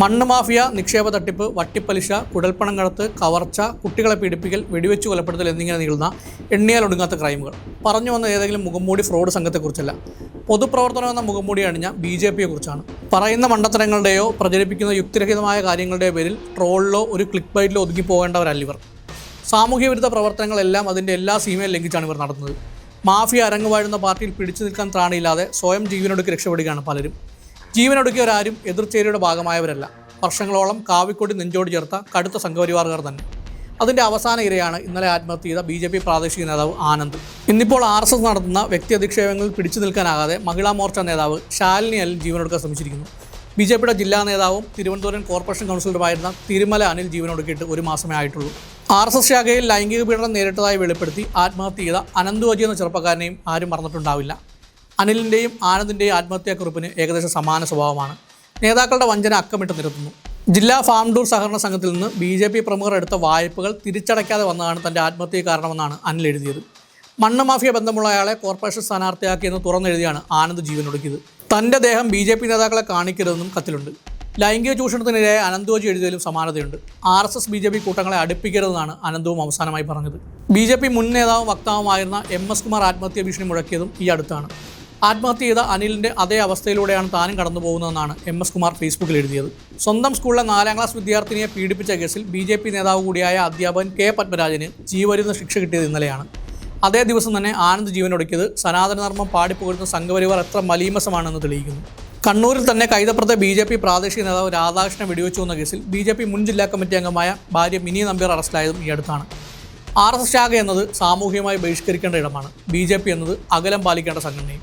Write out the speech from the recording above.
മണ്ണ് മാഫിയ നിക്ഷേപ തട്ടിപ്പ് വട്ടിപ്പലിശ കുഴൽപ്പണം കടത്ത് കവർച്ച കുട്ടികളെ പീഡിപ്പിക്കൽ വെടിവെച്ച് കൊലപ്പെടുത്തൽ എന്നിങ്ങനെ നീളുന്ന എണ്ണിയാൽ ഒടുങ്ങാത്ത ക്രൈമുകൾ. പറഞ്ഞു വന്ന ഏതെങ്കിലും മുഖംമൂടി ഫ്രോഡ് സംഘത്തെക്കുറിച്ചല്ല. പൊതുപ്രവർത്തനം എന്ന മുഖംമൂടി അണിഞ്ഞ ബി ജെ പിയെ കുറിച്ചാണ് പറയുന്ന മണ്ടത്തരങ്ങളുടെയോ പ്രചരിപ്പിക്കുന്ന യുക്തിരഹിതമായ കാര്യങ്ങളുടെയോ പേരിൽ ട്രോളിലോ ഒരു ക്ലിക്ക് ബൈറ്റിലോ ഒതുക്കി പോകേണ്ടവരല്ല ഇവർ. സാമൂഹ്യ വിരുദ്ധ പ്രവർത്തനങ്ങളെല്ലാം അതിന്റെ എല്ലാ സീമയും ലംഘിച്ചാണ് ഇവർ നടത്തുന്നത്. മാഫിയ അരങ്ങുവാഴുന്ന പാർട്ടിയിൽ പിടിച്ചു നിൽക്കാൻ ത്രാണിയില്ലാതെ സ്വയം ജീവനൊടുക്കി രക്ഷപ്പെടുകയാണ് പലരും. ജീവനൊടുക്കിയവരാരും എതിർച്ചേരിയുടെ ഭാഗമായവരല്ല. വർഷങ്ങളോളം കാവിക്കൊടി നെഞ്ചോട് ചേർത്ത കടുത്ത സംഘപരിവാറുകാർ തന്നെ. അതിന്റെ അവസാന ഇരയാണ് ഇന്നലെ ആത്മഹത്യ ചെയ്ത ബി ജെ പി പ്രാദേശിക നേതാവ് ആനന്ദ്. ഇന്നിപ്പോൾ ആർ എസ് എസ് നടത്തുന്ന വ്യക്തി അധിക്ഷേപങ്ങളിൽ പിടിച്ചു നിൽക്കാനാകാതെ മഹിളാ മോർച്ച നേതാവ് ശാലിനി അനിൽ ജീവനൊടുക്കാൻ ശ്രമിച്ചിരിക്കുന്നു. ബി ജെ പിയുടെ ജില്ലാ നേതാവും തിരുവനന്തപുരം കോർപ്പറേഷൻ കൗൺസിലറുമായിരുന്ന തിരുമല അനിൽ ജീവനൊടുക്കിയിട്ട് ഒരു മാസമേ ആയിട്ടുള്ളൂ. ആർ എസ് എസ് ശാഖയിൽ ലൈംഗിക പീഡനം നേരിട്ടതായി വെളിപ്പെടുത്തി ആത്മഹത്യ ചെയ്ത അനന്തുവജി എന്ന ചെറുപ്പക്കാരനെയും ആരും മറന്നിട്ടുണ്ടാവില്ല. അനിലിന്റെയും ആനന്ദിന്റെയും ആത്മഹത്യാക്കുറിപ്പിന് ഏകദേശം സമാന സ്വഭാവമാണ്. നേതാക്കളുടെ വഞ്ചന അക്കമിട്ട് നിരത്തുന്നു. ജില്ലാ ഫാം ടൂർ സഹകരണ സംഘത്തിൽ നിന്ന് ബി ജെ പി പ്രമുഖർ എടുത്ത വായ്പകൾ തിരിച്ചടയ്ക്കാതെ വന്നതാണ് തന്റെ ആത്മഹത്യയ്ക്ക് കാരണമെന്നാണ് അനിൽ എഴുതിയത്. മണ്ണ് മാഫിയ ബന്ധമുള്ള അയാളെ കോർപ്പറേഷൻ സ്ഥാനാർത്ഥിയാക്കിയെന്ന് തുറന്നെഴുതിയാണ് ആനന്ദ് ജീവനൊടുക്കിയത് തന്റെ ദേഹം ബി ജെ പി നേതാക്കളെ കാണിക്കരുതെന്നും കത്തിലുണ്ട്. ലൈംഗിക ചൂഷണത്തിനെതിരെ അനന്തോജി എഴുതിയതിലും സമാനതയുണ്ട്. R S S B J P കൂട്ടങ്ങളെ അടുപ്പിക്കരുതെന്നാണ് അനന്തവും അവസാനമായി പറഞ്ഞത്. ബി ജെ പി മുൻ നേതാവും വക്താവുമായിരുന്ന എം എസ് കുമാർ ആത്മഹത്യ ഭീഷണി മുഴക്കിയതും ഈ അടുത്താണ്. ആത്മഹത്യ ചെയ്ത അനിലിന്റെ അതേ അവസ്ഥയിലൂടെയാണ് താനും കടന്നു പോകുന്നതെന്നാണ് എം എസ് കുമാർ ഫേസ്ബുക്കിൽ എഴുതിയത്. സ്വന്തം സ്കൂളിലെ നാലാം ക്ലാസ് വിദ്യാർത്ഥിനിയെ പീഡിപ്പിച്ച കേസിൽ ബി ജെ പി നേതാവ് കൂടിയായ അധ്യാപകൻ കെ പത്മരാജന് ജീവരുന്ന ശിക്ഷ കിട്ടിയത് ഇന്നലെയാണ്. അതേ ദിവസം തന്നെ ആനന്ദ് ജീവനൊടുക്കിയത് സനാതനധർമ്മം പാടിപ്പുകഴുന്ന സംഘപരിവാർ എത്ര മലീമസമാണെന്ന് തെളിയിക്കുന്നു. കണ്ണൂരിൽ തന്നെ കൈതപ്പുറത്തെ ബി ജെ പി പ്രാദേശിക നേതാവ് രാധാകൃഷ്ണൻ വെടിവെച്ചു എന്ന കേസിൽ ബി ജെ പി മുൻ ജില്ലാ കമ്മിറ്റി അംഗമായ ഭാര്യ മിനി നമ്പ്യാർ അറസ്റ്റിലായതും ഈ അടുത്താണ്. ആർ എസ് എസ് ശാഖ എന്നത് സാമൂഹികമായി ബഹിഷ്കരിക്കേണ്ട ഇടമാണ്. ബി ജെ പി എന്നത് അകലം പാലിക്കേണ്ട സംഘടനയും.